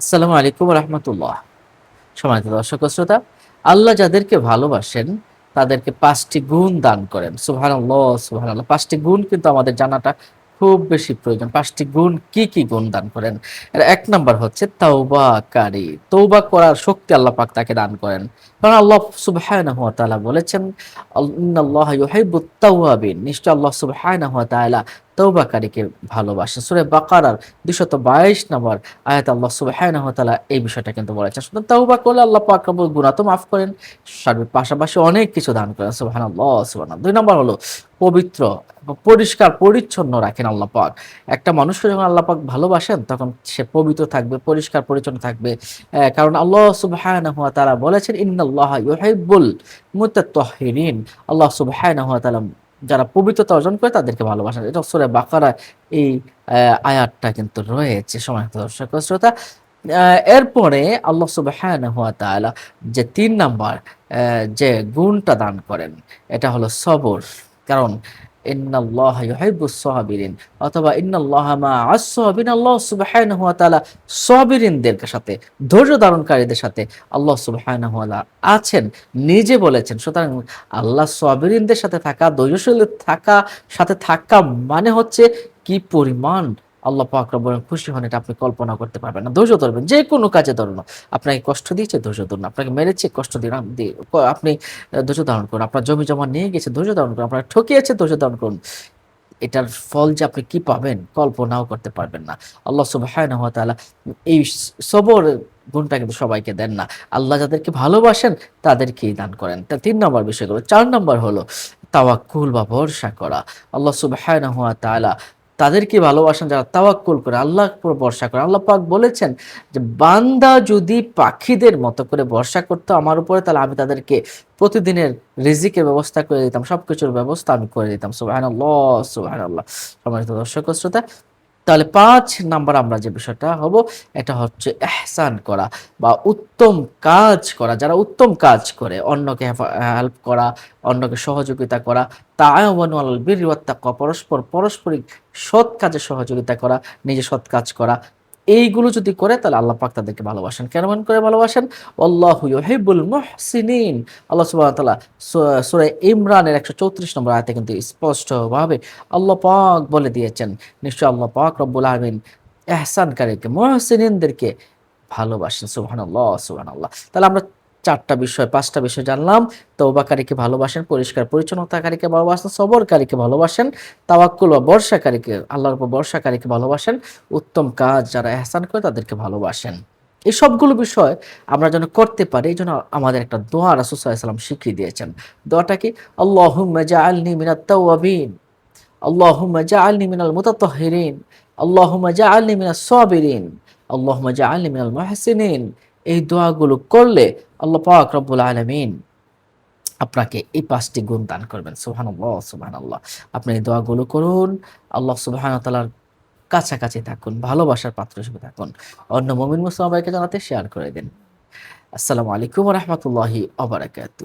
আসসালামু আলাইকুম রহমতুল্লাহ। সম্মানিত দর্শক শ্রোতা, আল্লাহ যাদেরকে ভালোবাসেন, তাদেরকে পাঁচটি গুণ দান করেন। সুহান আল্লাহ সুহান আল্লাহ পাঁচটি গুণ কিন্তু আমাদের জানাটা খুব বেশি প্রয়োজন। পাঁচটি গুণ কি কি গুণ দান করেন? এক নাম্বার হচ্ছে তৌবাকারী তৌবা করার শক্তি আল্লাহ পাক তাকে দান করেন। কারণ আল্লাহ সুবহানাহু ওয়া তাআলা বলেছেন ইন্নাল্লাহা ইউহিব্বুত নিশ্চয় আল্লাহ সুবহানাহু ওয়া তাআলা তৌবাকারীকে ভালোবাসেন সূরা বাকারার 222 নম্বর আয়াত আল্লাহ সুবহানাহু ওয়া তাআলা এই বিষয়টা কিন্তু বলেছেন। সুতরাং তওবা করলে আল্লাহ পাক রব্বুল গুনাহ তো মাফ করেন, সার্বিক পাশাপাশি অনেক কিছু দান করেন। সুবহানাল্লাহ সুবহানাল্লাহ। দুই নম্বর হলো পবিত্র পরিষ্কার, পরিচ্ছন্ন রাখেন আল্লাহ পাক। একটা মানুষকে যখন আল্লাহ পাক ভালোবাসেন, তখন সে পবিত্র থাকবে, পরিষ্কার, পরিচ্ছন্ন থাকবে। কারণ আল্লাহ সুবহানাহু ওয়া তাআলা বলেছেন, ইন্নাল্লাহা ইউহিব্বুল মুতাত্তাহিরিন। আল্লাহ সুবহানাহু ওয়া তাআলা যারা পবিত্রতা অর্জন করে তাদেরকে ভালোবাসা এটা সোরে বাকারা এই আয়াতটা কিন্তু রয়েছে। সময় দর্শক শ্রোতা এরপরে আল্লাহ সুবাহান হুয়া তালা যে তিন নাম্বার যে গুণটা দান করেন, এটা হলো সবর। কারণ অথবা আল্লাহ তাআলা সাথে, ধৈর্য ধারণকারীদের সাথে আল্লাহ সুবহানাহু আছেন, নিজে বলেছেন। সুতরাং আল্লাহ সাবিরিনদের সাথে থাকা, ধৈর্যশীল থাকা, সাথে থাকা মানে হচ্ছে কি পরিমাণ আল্লাহ পাক খুশি হন, এটা আপনি কল্পনা করতে পারবেন না। ধৈর্য ধরবেন, যে কোনো কাজে ধরুন আপনাকে কষ্ট দিয়েছে, ধৈর্য ধরুন আপনাকে মেরেছে, কষ্ট দিন। আপনি ধৈর্য ধারণ করুন। আপনার জমি জমা নিয়ে গেছে, ধৈর্য ধারণ করুন। আপনার ঠকিয়েছে ধৈর্য ধারণ করুন। এটার ফল যে আপনি কি পাবেন, কল্পনাও করতে পারবেন না। আল্লাহ তাআলা এই সবর গুণটা কিন্তু সবাইকে দেন না। আল্লাহ যাদেরকে ভালোবাসেন, তাদেরকেই দান করেন। তা তিন নম্বর বিষয়গুলো। চার নম্বর হলো তাওয়াক্কুল বা ভরসা করা। আল্লাহ তাআলা তাদেরকে ভালোবাসেন, যারা তাওয়াক্কুল করে আল্লাহ উপর ভরসা করে। আল্লাহ পাক বলেছেন যে, বান্দা যদি পাখিদের মতো করে ভরসা করতো আমার উপরে, তাহলে আমি তাদেরকে প্রতিদিনের রিজিকের ব্যবস্থা করে দিতাম, সবকিছুর ব্যবস্থা আমি করে দিতাম। সুবহানাল্লাহ সুবহানাল্লাহ। সম্মানিত দর্শক শ্রোতা তাহলে পাঁচ নাম্বার আমরা যে বিষয়টা হব, এটা হচ্ছে এহসান করা বা উত্তম কাজ করা। যারা উত্তম কাজ করে, অন্যকে হেল্প করা, অন্যকে সহযোগিতা করা তা আলাল বীর পরস্পর, পরস্পরিক সৎ কাজে সহযোগিতা করা, নিজে সৎ কাজ করা এইগুলো যদি করে, তাহলে আল্লাহ পাক তাদেরকে ভালোবাসেন। কেমন করে ভালোবাসেন? আল্লাহু ইউহিব্বুল মুহসিনিন। আল্লাহ সুবহানাহু ওয়া তাআলা সূরা ইমরানের 134 নম্বর আয়তে কিন্তু স্পষ্টভাবে আল্লাহ পাক বলে দিয়েছেন নিশ্চয় আল্লাহ পাক রব্বুল আহমিন এহসানকারীকে মহসিনদেরকে ভালোবাসেন। সুহান আল্লাহ সুহান আল্লাহ তাহলে আমরা চারটা বিষয়, পাঁচটা বিষয় জানলাম। তৌবাকারীকে ভালোবাসেন, পরিষ্কার, পরিচ্ছন্নতাকারীকে ভালোবাসেন, সবরকারীকে ভালোবাসেন, তাওয়াক্কুল বা বর্ষাকারীকে, আল্লাহর উপর বর্ষাকারীকে ভালোবাসেন, উত্তম কাজ যারা এহসান করে তাদেরকে ভালোবাসেন। এই সবগুলো বিষয় আমরা যেন করতে পারি, এই জন্য আমাদের একটা দোয়া রাসূল সাল্লাল্লাহু আলাইহি সাল্লাম শিখিয়ে দিয়েছেন। দোয়াটা কি? আল্লাহুম্মা জাআলনি মিনাত তাওয়াবিন, আল্লাহুম্মা জাআলনি মিনাল মুতাতাহহিরিন আল্লাহুম্মা জাআলনি মিনাস সাবিরিন, আল্লাহুম্মা জাআলনি মিনাল মুহসিনিন এই দোয়াগুলো করলে আল্লাহ পাক রব্বুল আলমিন আপনাকে এই পাঁচটি গুণ দান করবেন। সুবহানাল্লাহ সুবহানাল্লাহ। আপনি এই দোয়াগুলো করুন, আল্লাহ সুবহানাহু তালার কাছাকাছি থাকুন, ভালোবাসার পাত্র হিসেবে থাকুন। অন্য মমিন মুমিন মুসলমানকে জানাতে শেয়ার করে দিন। আসসালামু আলাইকুম রাহমাতুল্লাহি বারাকাতুহু।